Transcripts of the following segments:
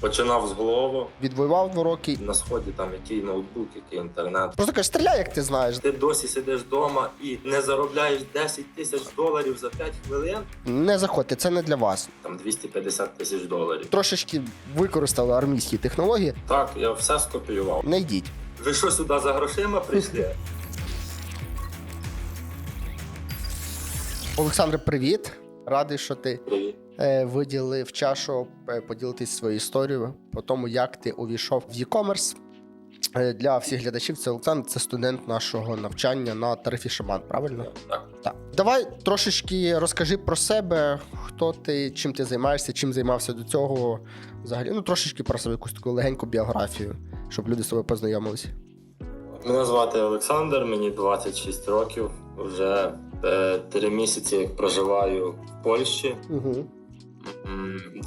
починав з голову. Відвоював два роки. На сході там який ноутбук, який інтернет. Просто кажеш, стріляй, як ти знаєш. Ти досі сидиш вдома і не заробляєш 10 тисяч доларів за 5 хвилин. Не заходьте, це не для вас. Там 250 тисяч доларів. Трошечки використали армійські технології. Так, я все скопіював. Не йдіть. Ви що сюди за грошима прийшли? Олександре, привіт. Радий, що ти Привіт. Е, виділив щоб е, поділитись своєю історією по тому, як ти увійшов в e-commerce. Е, Для всіх глядачів це Олександр, це студент нашого навчання на тарифі Шаман, правильно? Так. Так. Давай трошечки розкажи про себе, хто ти, чим ти займаєшся, чим займався до цього. Взагалі, ну трошечки про себе якусь таку легеньку біографію, щоб люди з тобою познайомилися. Мене звати Олександр, мені 26 років. Вже три місяці проживаю в Польщі. Угу.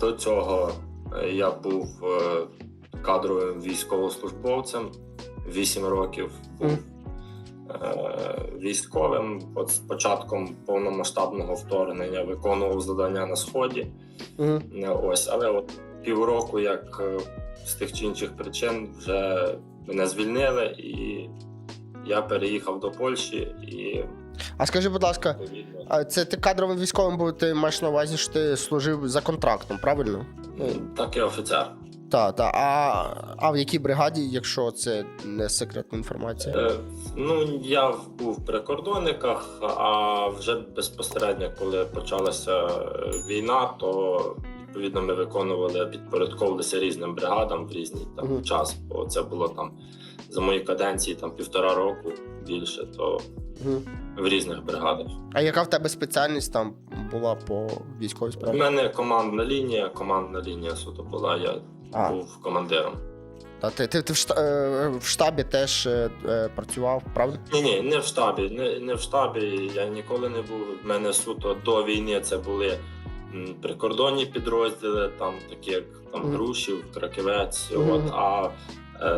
До цього е, я був е, кадровим військовослужбовцем. 8 років був е, військовим. От з початком повномасштабного вторгнення виконував завдання на сході. Ось, але от півроку, як з тих чи інших причин, вже мене звільнили, і я переїхав до Польщі і А скажи, будь ласка, а це ти кадровим військовим був, ти маєш на увазі, що ти служив за контрактом, правильно? Так, я офіцер. Так, так. А, а в якій бригаді, якщо це не секретна інформація? Е, Ну, я був в прикордонниках, а вже безпосередньо, коли почалася війна, то відповідно ми виконували, підпорядковувалися різним бригадам в різний там Мгм. час. Бо це було там за мої каденції там півтора року більше, то Мгм. в різних бригадах. А яка в тебе спеціальність там була по військовій У мене командна лінія, командна лінія суто була. Я А. був командиром. Та ти, ти, ти в, шта- е, в штабі теж е, е, працював, правда? Ні, ні, не в штабі. Не, не в штабі. Я ніколи не був. В мене суто до війни це були прикордонні підрозділи, там такі як там Мгм. Грушів, Краківець. Мгм. От а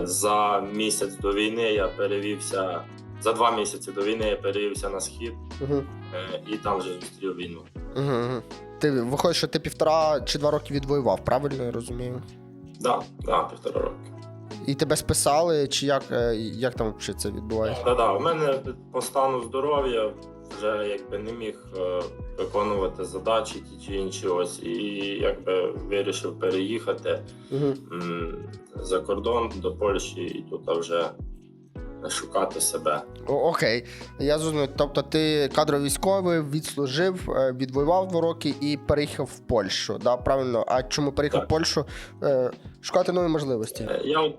за місяць до війни я перевівся. За два місяці до війни я перевівся на схід Угу. е, і там вже зустрів війну. Угу. Ти виходить, що ти півтора чи два роки відвоював, правильно я розумію? Да, да, півтора роки. І тебе списали, чи як, е, як там взагалі це відбувається? Да, да, у мене по стану здоров'я вже якби не міг е, виконувати задачі ті чи інші. Ось і якби вирішив переїхати Угу. за кордон до Польщі і тут вже шукати себе. О, окей, я зрозумів. Тобто ти кадровий військовий, відслужив, е, відвоював два роки і переїхав в Польщу. Да, правильно? А чому переїхав Так. в Польщу? Е, шукати нові можливості. Е, Я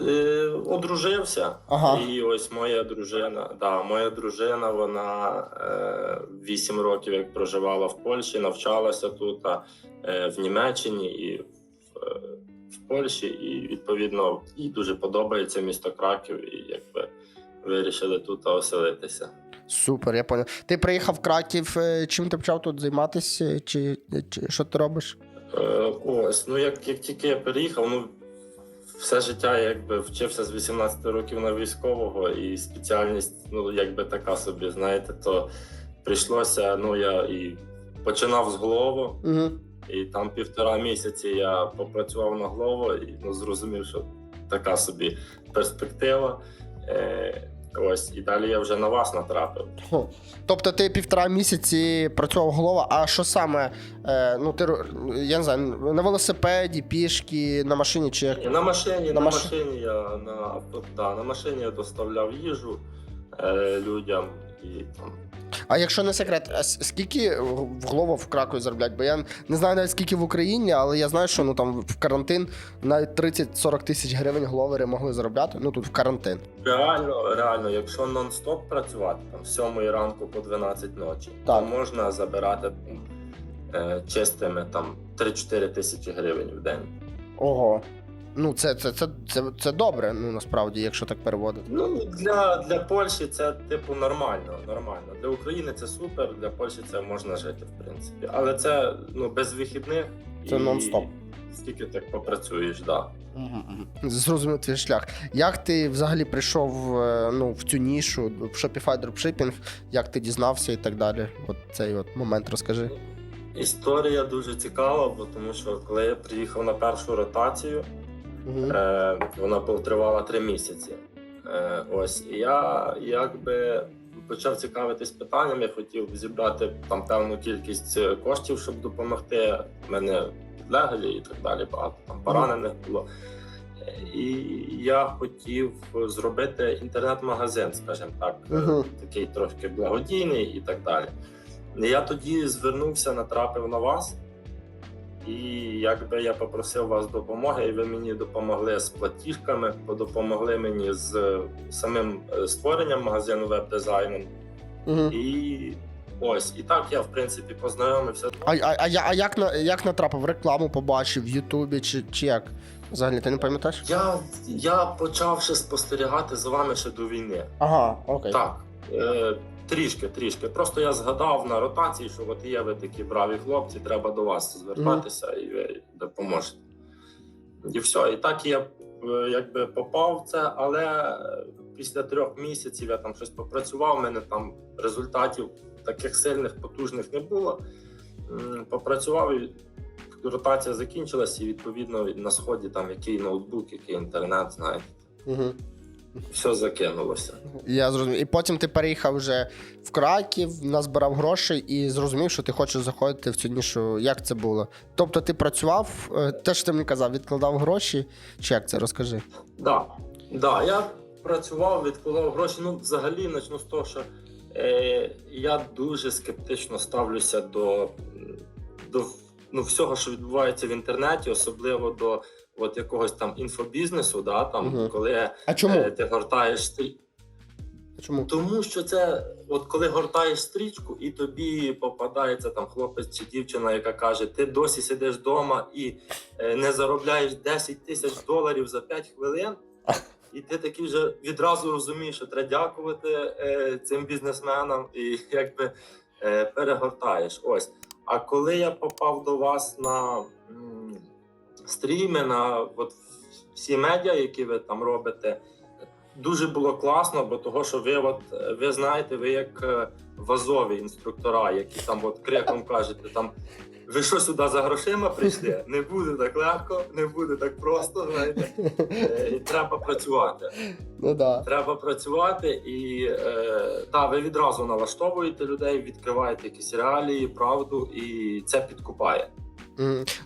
е, одружився, Ага. і ось моя дружина. Да, моя дружина, вона е, 8 років як проживала в Польщі, навчалася тут, а, е, в Німеччині і в, е, в Польщі. І відповідно їй дуже подобається місто Краків, і якби вирішили тут оселитися. Супер, я понял. Ти приїхав в Краків. е, Чим ти почав тут займатися? Чи, чи що ти робиш? Е, ось, ну як, як тільки я переїхав, ну все життя якби вчився з 18 років на військового, і спеціальність, ну якби така собі, знаєте, то прийшлося, ну я і починав з голову, Угу. і там півтора місяці я попрацював на голову і ну, зрозумів, що така собі перспектива. Е, ось, і далі я вже на вас натрапив. Хо. Тобто ти півтора місяці працював голова, а що саме? Е, ну, ти, я не знаю, на велосипеді, пішки, на машині чи як? На машині, На на, маш- машині я на да, на машині я доставляв їжу е, людям і там. А якщо не секрет, а с- скільки в голову в Кракові заробляють? Бо я не знаю навіть скільки в Україні, але я знаю, що ну там в карантин навіть 30-40 тисяч гривень головери могли заробляти. Ну тут в карантин. Реально, реально, якщо нон-стоп працювати там з 7 ранку по 12 ночі, Так. то можна забирати е, чистими там 3-4 тисячі гривень в день. Ого. Ну, це, це, це, це, це добре, ну насправді, якщо так переводити. Ну для, для Польщі це типу нормально. Нормально. Для України це супер, для Польщі це можна жити, в принципі. Але це ну без вихідних. Це і нон-стоп. Скільки так попрацюєш, да. Зрозумів твій шлях. Як ти взагалі прийшов е, ну, в цю нішу, в Shopify Dropshipping, як ти дізнався і так далі? От цей от момент розкажи. Історія дуже цікава, бо тому що коли я приїхав на першу ротацію, Угу. Е, вона тривала три місяці. Е, ось я якби почав цікавитись питанням. Я хотів зібрати там певну кількість е, коштів, щоб допомогти. У мене підлеглі і так далі. Багато там поранених було. І я хотів зробити інтернет-магазин, скажімо так, е, Мгм. такий трошки благодійний і так далі. Я тоді звернувся, натрапив на вас. І якби я попросив вас допомоги, і ви мені допомогли з платіжками, допомогли мені з самим е, створенням магазину веб-дизайном. Угу. І ось, і так я в принципі познайомився. А, а, а, а як, на, як натрапив? Рекламу побачив в Ютубі чи, чи як? Взагалі, ти не пам'ятаєш? Я, я почав ще спостерігати за вами ще до війни. Ага, окей. Так, е, трішки, трішки. Просто я згадав на ротації, що от є ви такі браві хлопці, треба до вас звертатися і ви допоможете. І все. І так я е, якби попав в це, але е, після трьох місяців я там щось попрацював, у мене там результатів таких сильних, потужних не було. Попрацював і ротація закінчилась, і відповідно на сході там який ноутбук, який інтернет, знаєте, Угу. Все закинулося. Я зрозумів. І потім ти переїхав вже в Краків, назбирав грошей і зрозумів, що ти хочеш заходити в цю нішу. Як це було? Тобто ти працював, е, те, що ти мені казав, відкладав гроші, чи як це розкажи? Да, да, я працював, відкладав гроші. Ну, взагалі, почну з того, що е, я дуже скептично ставлюся до, до ну, всього, що відбувається в інтернеті, особливо до от якогось там інфобізнесу, да, там, Мгм. коли А чому? е, ти гортаєш стрі- Чому? Тому що це, от коли гортаєш стрічку, і тобі попадається там хлопець чи дівчина, яка каже: ти досі сидиш вдома і е, не заробляєш 10 тисяч доларів за 5 хвилин. І ти такий вже відразу розумієш, що треба дякувати е, цим бізнесменам і якби е, перегортаєш. Ось. А коли я попав до вас на стріми, на от всі медіа, які ви там робите, дуже було класно, бо того, що ви, от ви знаєте, ви як е, вазові інструктора, які там от криком кажете, там ви що сюди за грошима прийшли? Не буде так легко, не буде так просто. Знаєте, Е, і треба працювати. Ну да. Треба працювати, і е, та ви відразу налаштовуєте людей, відкриваєте якісь реалії, правду, і це підкупає.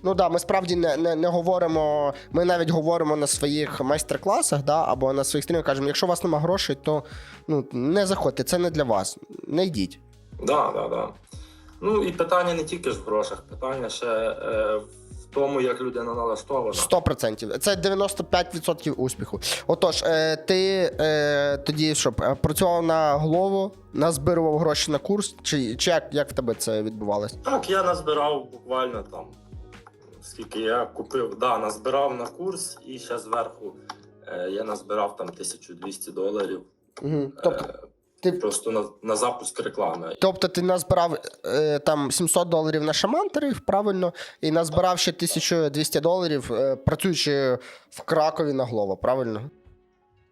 Ну да, ми справді не, не, не говоримо. Ми навіть говоримо на своїх майстер-класах, да, або на своїх стрімах, кажемо, якщо у вас немає грошей, то ну, не заходьте, це не для вас. Не йдіть. Да, да, да. Ну і питання не тільки ж в грошах, питання ще е, в тому, як людина налаштована. 100%. Це 95% успіху. Отож, е, ти е, тоді що, е, працював на голову, назбирував гроші на курс, чи, чи як, як в тебе це відбувалося? Так, я назбирав буквально там, скільки я купив, да, назбирав на курс, і ще зверху е, я назбирав там 1200 доларів. Угу. Тобто, Е, ти- Просто на, на запуск реклами. тобто ти назбирав е, там 700 доларів на шаман тариф, правильно, і назбирав ще 1200 доларів, е, працюючи в Кракові на голову, правильно?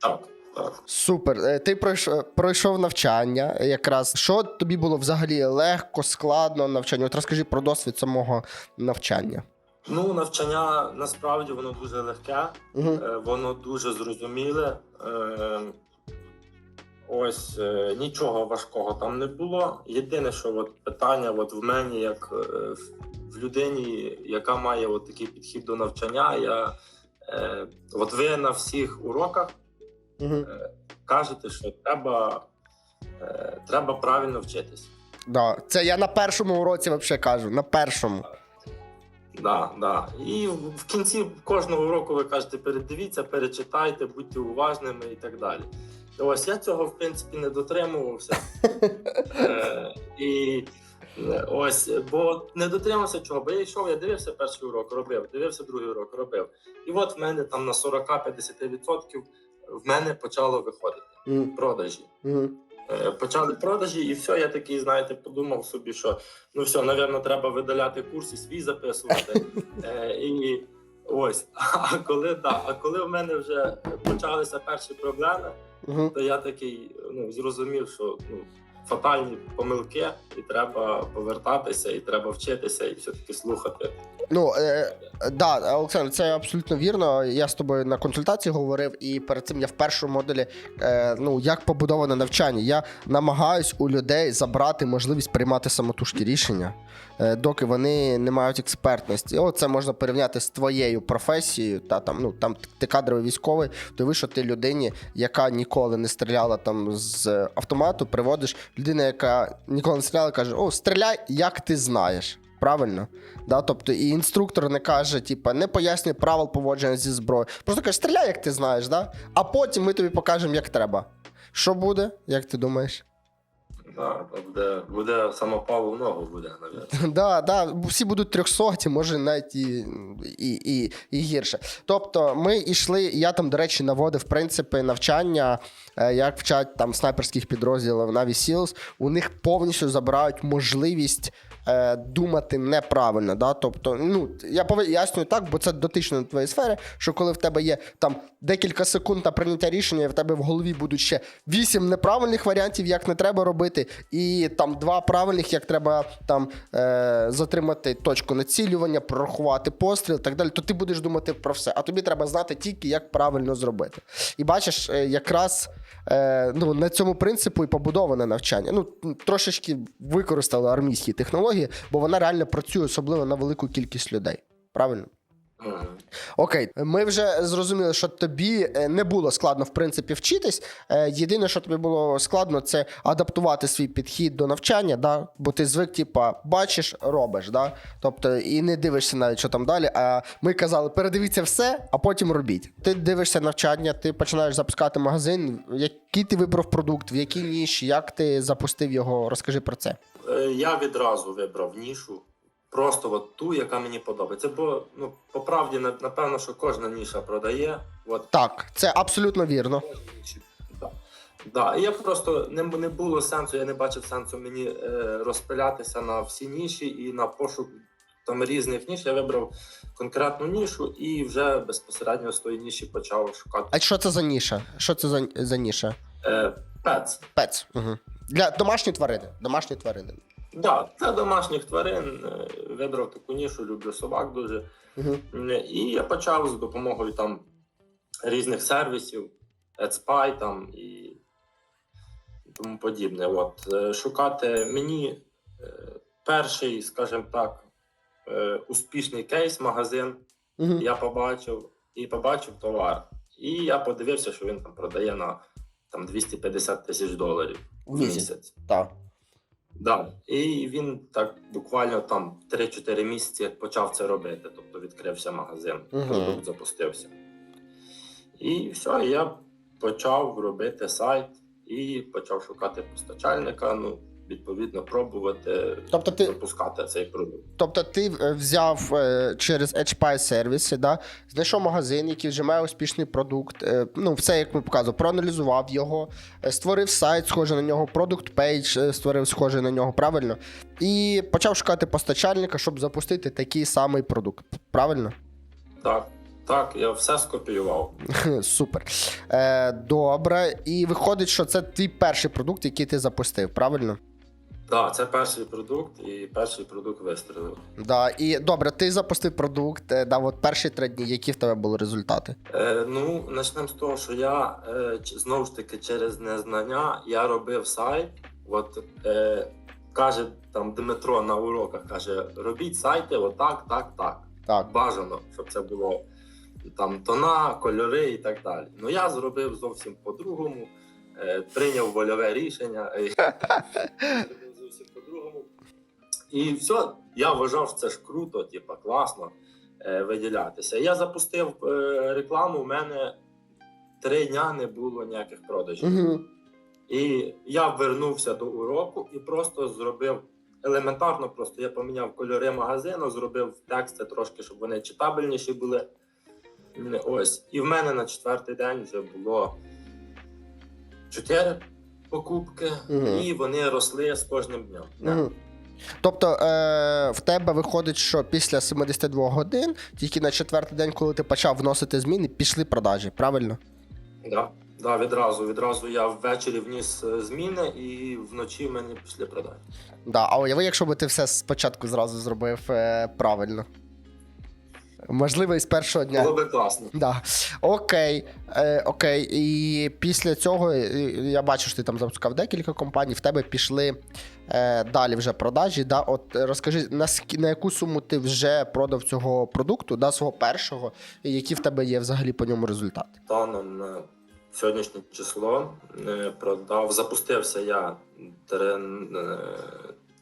Так, так. Супер. Е, Ти пройшов, пройшов навчання якраз. Що тобі було взагалі легко, складно навчання? От розкажи про досвід самого навчання. Ну, навчання насправді воно дуже легке. Угу. Е, Воно дуже зрозуміле. Е, Ось е, нічого важкого там не було. Єдине, що от питання от в мені, як е, в- в людині, яка має от такий підхід до навчання, я е, от ви на всіх уроках Угу. кажете, що треба, е, треба правильно вчитись. Да. Це я на першому уроці взагалі кажу. На першому. Да, да. І в кінці кожного уроку ви кажете, передивіться, перечитайте, будьте уважними і так далі. Ось я цього в принципі не дотримувався. Е, і е, ось, бо не дотримався чого, бо я йшов, я дивився перший урок, робив, дивився другий урок, робив. І от в мене там на 40-50% в мене почало виходити продажі. Е, Почали продажі, і все, я такий, знаєте, подумав собі, що ну все, напевно, треба видаляти курс і свій записувати. Е, і ось, а коли да, а коли в мене вже почалися перші проблеми, то я такий ну, зрозумів, що ну, фатальні помилки, і треба повертатися, і треба вчитися, і все-таки слухати. Ну, е, да, Олександр, це абсолютно вірно. Я з тобою на консультації говорив, і перед цим я в першому модулі, е, ну, як побудоване навчання. Я намагаюсь у людей забрати можливість приймати самотужки рішення, доки вони не мають експертності. О, це можна порівняти з твоєю професією. Та, там, ну, там ти кадровий військовий, то ви, що ти людині, яка ніколи не стріляла там з автомату, приводиш людина, яка ніколи не стріляла, каже: О, стріляй, як ти знаєш. Правильно? Да? Тобто і інструктор не каже, типа, не пояснює правил поводження зі зброєю. Просто каже, стріляй, як ти знаєш, да? а потім ми тобі покажемо, як треба. Що буде, як ти думаєш? Да, буде, буде самопал ногу буде, навіть. Да, да, всі будуть трьохсоті, може навіть і, і, і, і гірше. Тобто, ми йшли, я там, до речі, наводив принципи навчання, е, як вчать там снайперських підрозділів Navy Seals. У них повністю забирають можливість. Е, Думати неправильно, да? тобто, ну я пояснюю так, бо це дотично до твоєї сфери, що коли в тебе є там декілька секунд на прийняття рішення, і в тебе в голові будуть ще вісім неправильних варіантів, як не треба робити, і там два правильних, як треба там е, затримати точку націлювання, прорахувати постріл і так далі, то ти будеш думати про все. А тобі треба знати тільки, як правильно зробити. І бачиш, е, якраз е, ну, на цьому принципу і побудоване навчання. Ну, трошечки використали армійські технології, бо вона реально працює, особливо на велику кількість людей. Правильно? Мгм. Окей, ми вже зрозуміли, що тобі е, не було складно в принципі вчитись. Е, Єдине, що тобі було складно, це адаптувати свій підхід до навчання, да? бо ти звик, типа, бачиш, робиш, да? тобто і не дивишся навіть, що там далі. А ми казали, передивіться все, а потім робіть. Ти дивишся навчання, ти починаєш запускати магазин. Який ти вибрав продукт, в якій ніші, як ти запустив його? Розкажи про це. Е, Я відразу вибрав нішу, просто от ту, яка мені подобається. Бо ну, по правді, напевно, що кожна ніша продає. От Так, це абсолютно вірно. Да. Да. І я просто не, не було сенсу, я не бачив сенсу мені е, розпилятися на всі ніші і на пошук там різних ніш. Я вибрав конкретну нішу і вже безпосередньо з тої ніші почав шукати А що це за ніша? Що це за, за ніша? е, пец. Пец. Угу. Для домашньої тварини. Домашні тварини. Да, для домашніх тварин е, вибрав таку нішу, люблю собак дуже. Угу. Е, І я почав з допомогою там різних сервісів, AdSpy там і тому подібне. От, е, шукати мені перший, скажімо так, успішний кейс, магазин Угу. я побачив і побачив товар. І я подивився, що він там продає на там 250 тисяч доларів В місяць. Так. Да. І він так буквально там 3-4 місяці почав це робити. Тобто відкрився магазин, uh-huh. запустився. І все, я почав робити сайт і почав шукати постачальника. Ну, відповідно, пробувати Тобто ти, запускати цей продукт. тобто ти е, взяв е, через HPI сервіси, да, знайшов магазин, який вже має успішний продукт. е, ну, все, як ми показували, проаналізував його, створив сайт, схожий на нього, продукт пейдж створив схожий на нього, правильно? І почав шукати постачальника, щоб запустити такий самий продукт. Правильно? Так, так, я все скопіював. Супер. Е, добре. І виходить, що це твій перший продукт, який ти запустив, правильно? Так, це перший продукт, і перший продукт вистрілив. Да. І добре, ти запустив продукт, е, да, от перші три дні, які в тебе були результати? Е, ну, почнемо з того, що я е, знову ж таки через незнання я робив сайт. От е, каже там Дмитро на уроках, каже: робіть сайти отак, так, так. Так. Бажано, щоб це було там тона, кольори і так далі. Ну я зробив зовсім по-другому, е, прийняв вольове рішення. по-другому. І все, я вважав, що це ж круто, типа класно е, виділятися. Я запустив е, рекламу, у мене три дня не було ніяких продажів. Угу. І я вернувся до уроку і просто зробив елементарно, просто я поміняв кольори магазину, зробив тексти трошки, щоб вони читабельніші були. Ось. І в мене на четвертий день вже було чотири покупки, Мгм. і вони росли з кожним днем. Угу. Тобто е, в тебе виходить, що після 72 годин, тільки на четвертий день, коли ти почав вносити зміни, пішли продажі, правильно? Да. Да, відразу, відразу я ввечері вніс е, зміни і вночі мені пішли продати. Да, а уяви, якщо би ти все спочатку зразу зробив е, правильно. Можливо, і з першого дня. Було би класно. Да. Окей, е, окей. І після цього е, я бачу, що ти там запускав декілька компаній, в тебе пішли е, далі вже продажі. Да? От розкажи, на, на яку суму ти вже продав цього продукту, да, свого першого, і які в тебе є взагалі по ньому результати? Станом на сьогоднішнє число е, продав, запустився я е,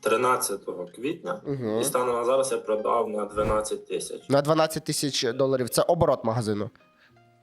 13 квітня, Угу. і станом на зараз я продав на 12 тисяч. На 12 тисяч доларів це оборот магазину.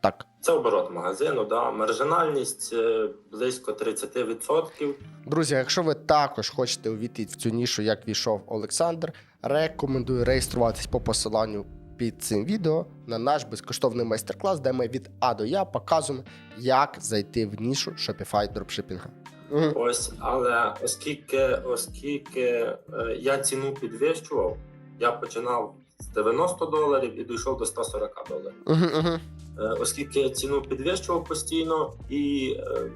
Так. Це оборот магазину, да. маржинальність е, близько 30%. Друзі, якщо ви також хочете увійти в цю нішу, як війшов Олександр, рекомендую реєструватись по посиланню під цим відео на наш безкоштовний майстер-клас, де ми від А до Я показуємо, як зайти в нішу Shopify дропшипінга. Мгм. Ось, але оскільки, оскільки е, я ціну підвищував, я починав з 90 доларів і дійшов до 140 доларів. Мгм. Е, оскільки я ціну підвищував постійно, і е,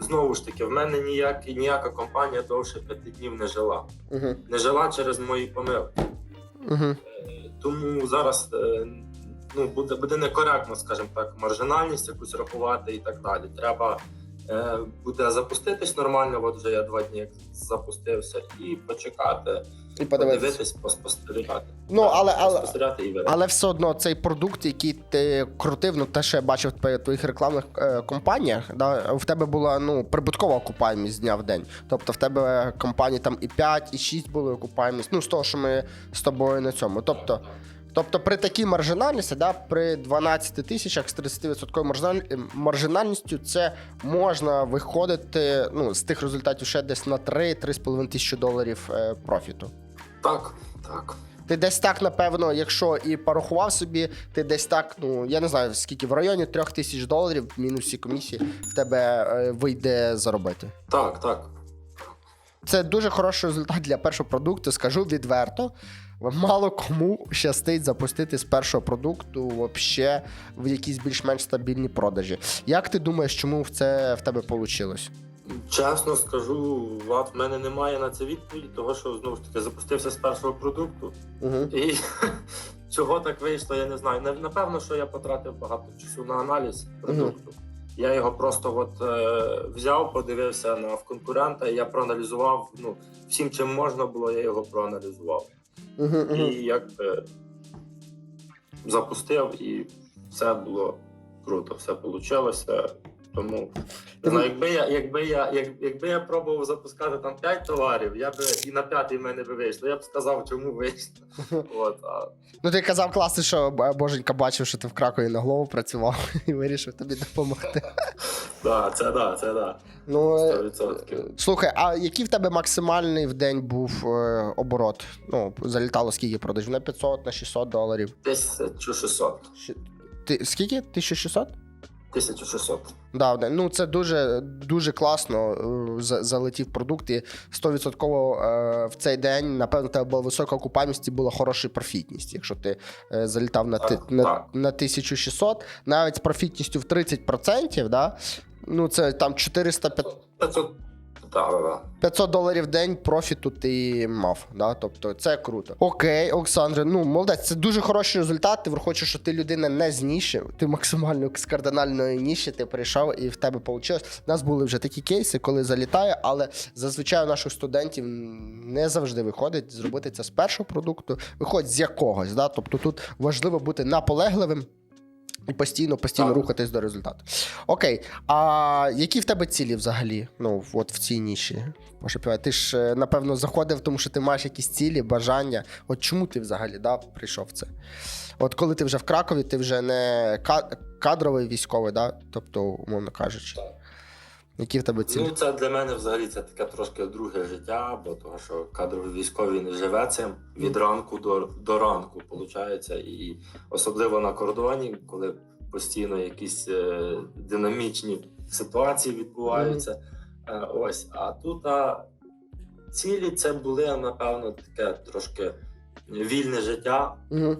знову ж таки, в мене ніяк, ніяка компанія довше п'яти днів не жила. Мгм. Не жила через мої помилки. Е, Тому зараз ну, буде, буде некоректно, скажімо так, маржинальність якусь рахувати і так далі. Треба буде запуститись нормально. От вже я два дні як запустився, і почекати, І подивитись, поспостерігати. Ну, але- але- і. Але все одно цей продукт, який ти крутив, ну те, що я бачив в твоїх рекламних е, компаніях, да, в тебе була ну прибуткова окупаємість з дня в день. Тобто в тебе компанії там і 5, і 6 були окупаємість. Ну з того, що ми з тобою на цьому. Тобто, тобто при такій маржинальності, да, при 12 тисячах з 30% маржинальністю, це можна виходити ну, з тих результатів ще десь на 3-3,5 тисячі доларів е, профіту. Так, так. Ти десь так, напевно, якщо і порахував собі, ти десь так, ну я не знаю скільки в районі трьох тисяч доларів, мінус всі комісії, в тебе е, вийде заробити. Так, так. Це дуже хороший результат для першого продукту. Скажу відверто. Мало кому щастить запустити з першого продукту вообще в якісь більш-менш стабільні продажі. Як ти думаєш, чому в це в тебе вийшло? Чесно скажу, Влад, в мене немає на це відповіді, того що знову ж таки запустився з першого продукту. Угу. І чого так вийшло, я не знаю. Напевно, що я потратив багато часу на аналіз продукту. Я його просто от е, взяв, подивився на в конкурента, і я проаналізував. Ну, всім, чим можна було, я його проаналізував. Угу, І якби запустив, і все було круто, все вийшло. Тому знаю, якби я, якби я, як, якби я пробував запускати там 5 товарів, я би і на п'ятий в мене би вийшло. Я б сказав, чому вийшло. От, а, Ну, ти казав класно, що боженька бачив, що ти в Кракові на голову працював і вирішив тобі допомогти. Да, це да, це да. Ну, е, 100%. слухай, а який в тебе максимальний в день був е, оборот? Ну, залітало скільки продажів? На 500, на 600 доларів. 1600. Щ- Ти, скільки? 1600? 1600. Да, в день. ну це дуже дуже класно. е, за- Залетів продукт і 100% е, в цей день, напевно, в тебе була висока окупаємість і була хороша профітність. Якщо ти е, залітав на, ти- Так, на, так. на 1600, навіть з профітністю в 30%, да, ну це там 400 500. Так, да, да. 500 доларів в день профіту ти мав. Да? Тобто це круто. Окей, Олександре, ну молодець, це дуже хороший результат. Ти враховуєш, що ти людина не з ніші, ти максимально з кардинальної ніші, ти прийшов і в тебе вийшло. У нас були вже такі кейси, коли залітає, але зазвичай у наших студентів не завжди виходить зробити це з першого продукту, виходить з якогось. Да? Тобто тут важливо бути наполегливим. І постійно, постійно Так. рухатись до результату. Окей, а які в тебе цілі взагалі? Ну, от в цій ніші? Може, ти ж, е, напевно, заходив, тому що ти маєш якісь цілі, бажання. От чому ти взагалі да, прийшов в це? От коли ти вже в Кракові, ти вже не кадровий військовий, да? тобто, умовно кажучи. Так. Які в тебе цілі? Ну, це для мене взагалі це таке трошки друге життя, бо того, що кадровий військовий не живе цим від ранку до, до ранку, виходить. І особливо на кордоні, коли постійно якісь е, динамічні ситуації відбуваються. Е, ось, а тут а, цілі це були, напевно, таке трошки вільне життя, Угу.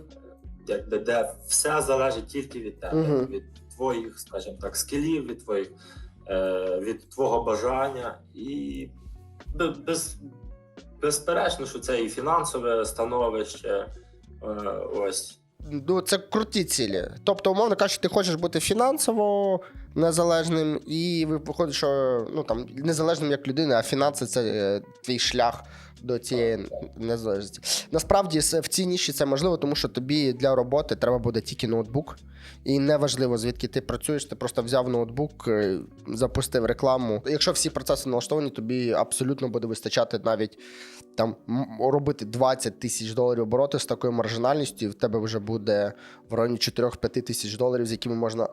де, де, де все залежить тільки від тебе, Мгм. від твоїх, скажімо так, скілів, від твоїх від твого бажання, і без, безперечно, що це і фінансове становище. Е, ось Ну, це круті цілі. Тобто, умовно кажучи, ти хочеш бути фінансово незалежним, і ви- виходить, що ну там незалежним як людина, а фінанси це е, твій шлях до цієї незалежності. Насправді в цій ніші це можливо, тому що тобі для роботи треба буде тільки ноутбук. І неважливо, звідки ти працюєш, ти просто взяв ноутбук, е, запустив рекламу. Якщо всі процеси налаштовані, тобі абсолютно буде вистачати навіть там робити 20 тисяч доларів обороти з такою маржинальністю, і в тебе вже буде в районі 4-5 тисяч доларів, з якими можна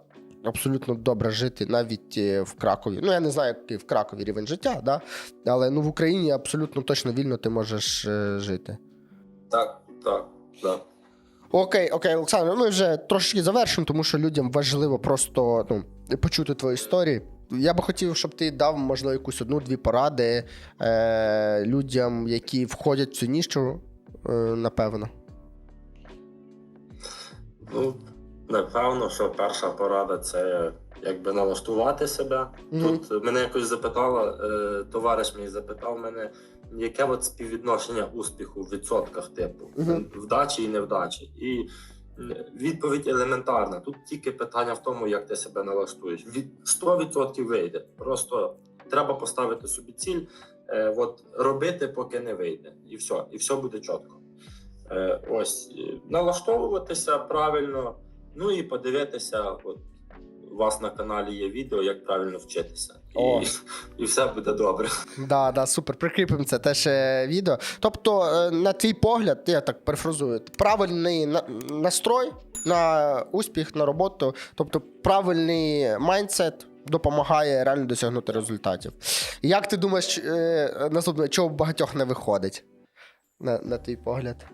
абсолютно добре жити навіть е, в Кракові. Ну, я не знаю, який в Кракові рівень життя, да? але ну, в Україні абсолютно точно вільно ти можеш е, жити. так, так, так. Окей, окей, Олександр, ми вже трошечки завершимо, тому що людям важливо просто ну, почути твої історії. Я би хотів, щоб ти дав, можливо, якусь одну-дві поради е, людям, які входять в цю нішу, е, напевно. Ну, напевно, що перша порада це якби налаштувати себе. Мгм. Тут мене якось запитала, е, товариш мій запитав мене, яке от співвідношення успіху в відсотках, типу, Мгм. вдачі і невдачі. І відповідь елементарна. Тут тільки питання в тому, як ти себе налаштуєш. Від 100% вийде. Просто треба поставити собі ціль, е, от робити, поки не вийде. І все, і все буде чітко. Е, ось е, налаштовуватися правильно, ну і подивитися. От у вас на каналі є відео, як правильно вчитися, О. і, і все буде добре. Да, да, супер. Прикріпимо це теж е, відео. Тобто, е, на твій погляд, я так перефразую, правильний настрой на успіх, на роботу, тобто правильний майндсет допомагає реально досягнути результатів. Як ти думаєш, е, наступне, чого в багатьох не виходить? На, на твій погляд?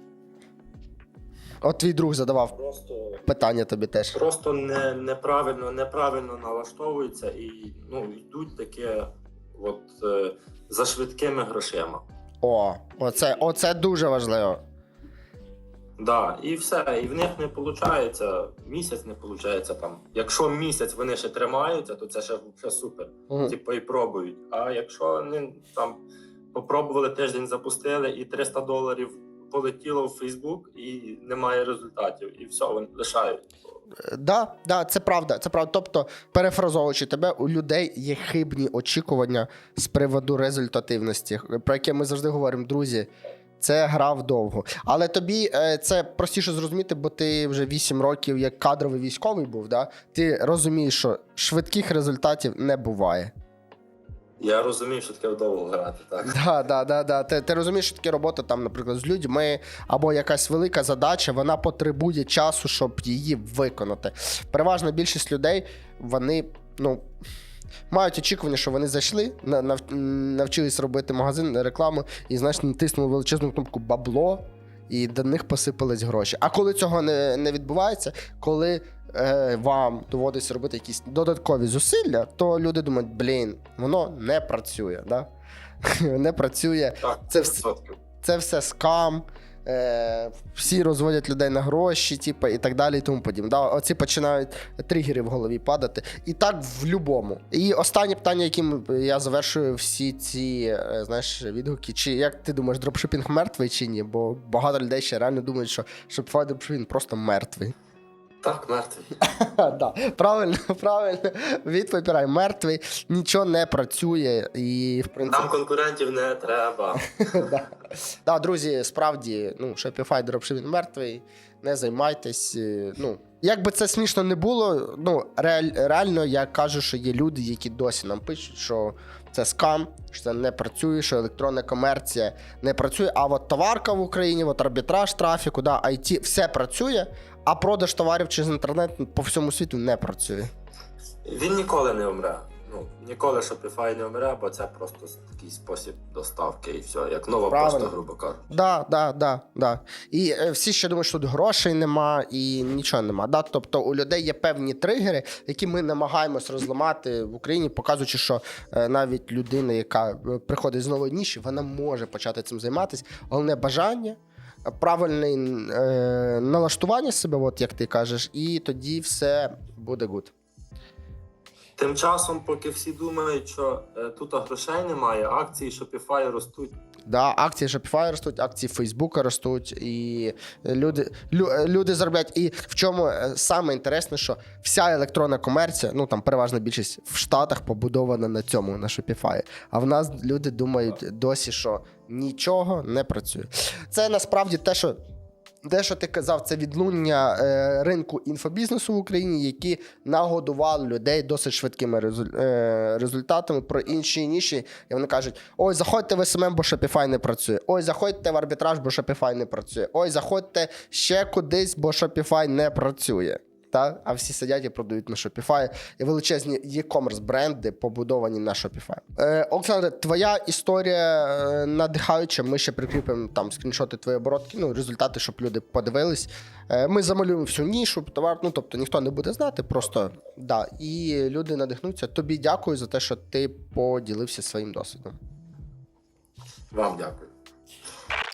От твій друг задавав Просто питання тобі теж. просто не, неправильно, неправильно налаштовуються і ну, йдуть таке от, е, за швидкими грошима. О, оце, оце дуже важливо. Да, і все, і в них не виходить, місяць не виходить там. Якщо місяць вони ще тримаються, то це ще, ще супер. Мгм. Типу і пробують. А якщо вони там попробували тиждень, запустили і 300 доларів полетіло в Фейсбук, і немає результатів, і все, вони лишають. Да, да, це правда. Це правда. Тобто, перефразовуючи тебе, у людей є хибні очікування з приводу результативності, про яке ми завжди говоримо, друзі. Це гра вдовго. Але тобі е, це простіше зрозуміти, бо ти вже 8 років як кадровий військовий був. Да? Ти розумієш, що швидких результатів не буває. Я розумію, що таке вдовго грати, так. Да, да, да, да. Ти, ти розумієш, що таке робота там, наприклад, з людьми або якась велика задача, вона потребує часу, щоб її виконати. Переважна більшість людей вони ну, мають очікування, що вони зайшли, нав- навчились робити магазин, рекламу, і знаєш, натиснули величезну кнопку бабло. І до них посипались гроші. А коли цього не, не відбувається, коли е, вам доводиться робити якісь додаткові зусилля, то люди думають, блін, воно не працює. Да? не працює. Так, Це все- Це все скам. Е, всі розводять людей на гроші, типу, і так далі, і тому подібне. Да, оці починають тригери в голові падати. І так в любому. І останнє питання, яким я завершую всі ці е, знаєш, відгуки. Чи як ти думаєш, дропшипінг мертвий чи ні? Бо багато людей ще реально думають, що Shopify дропшипінг просто мертвий. Так, мертвий. да, правильно, правильно. Відповідь правильно. мертвий, нічого не працює. І, в принципі, Нам конкурентів не треба. да. да, друзі, справді, ну, Shopify дропшипінг мертвий, не займайтесь. е, Ну, як би це смішно не було, ну, реаль, реально я кажу, що є люди, які досі нам пишуть, що це скам, що це не працює, що електронна комерція не працює. А от товарка в Україні, от арбітраж трафіку, да, IT, все працює, а продаж товарів через інтернет по всьому світу не працює. Він ніколи не вмре. Ну, ніколи Shopify не вмре, бо це просто такий спосіб доставки і все, як нова Правильно. пошта, грубо кажучи. Да, да, да, да. І е, всі ще думають, що тут грошей нема і нічого нема. Да? Тобто у людей є певні тригери, які ми намагаємось розламати в Україні, показуючи, що е, навіть людина, яка е, приходить з нової ніші, вона може почати цим займатися. Головне бажання. Правильне е, налаштування себе, от як ти кажеш, і тоді все буде гуд. Тим часом, поки всі думають, що е, тут грошей немає, акції Shopify ростуть. Да, акції Shopify ростуть, акції Фейсбука ростуть, і люди, лю, люди заробляють. І в чому е, саме інтересне, що вся електронна комерція, ну там переважна більшість в Штатах побудована на цьому, на Shopify. А в нас люди думають досі, що нічого не працює. Це насправді те, що. Те, що ти казав, це відлуння е, ринку інфобізнесу в Україні, які нагодували людей досить швидкими е, результатами про інші ніші. І вони кажуть: ой, заходьте в СММ, бо Shopify не працює. Ой, заходьте в арбітраж, бо Shopify не працює. Ой, заходьте ще кудись, бо Shopify не працює. Та? А всі сидять і продають на Shopify. І величезні e-commerce бренди побудовані на Shopify. Е, Олександре, твоя історія е, надихаюча. Ми ще прикріпимо там скріншоти твоєї оборотки, ну, результати, щоб люди подивились. Е, ми замалюємо всю нішу, товар, ну тобто ніхто не буде знати, просто да. І люди надихнуться. Тобі дякую за те, що ти поділився своїм досвідом. Вам дякую.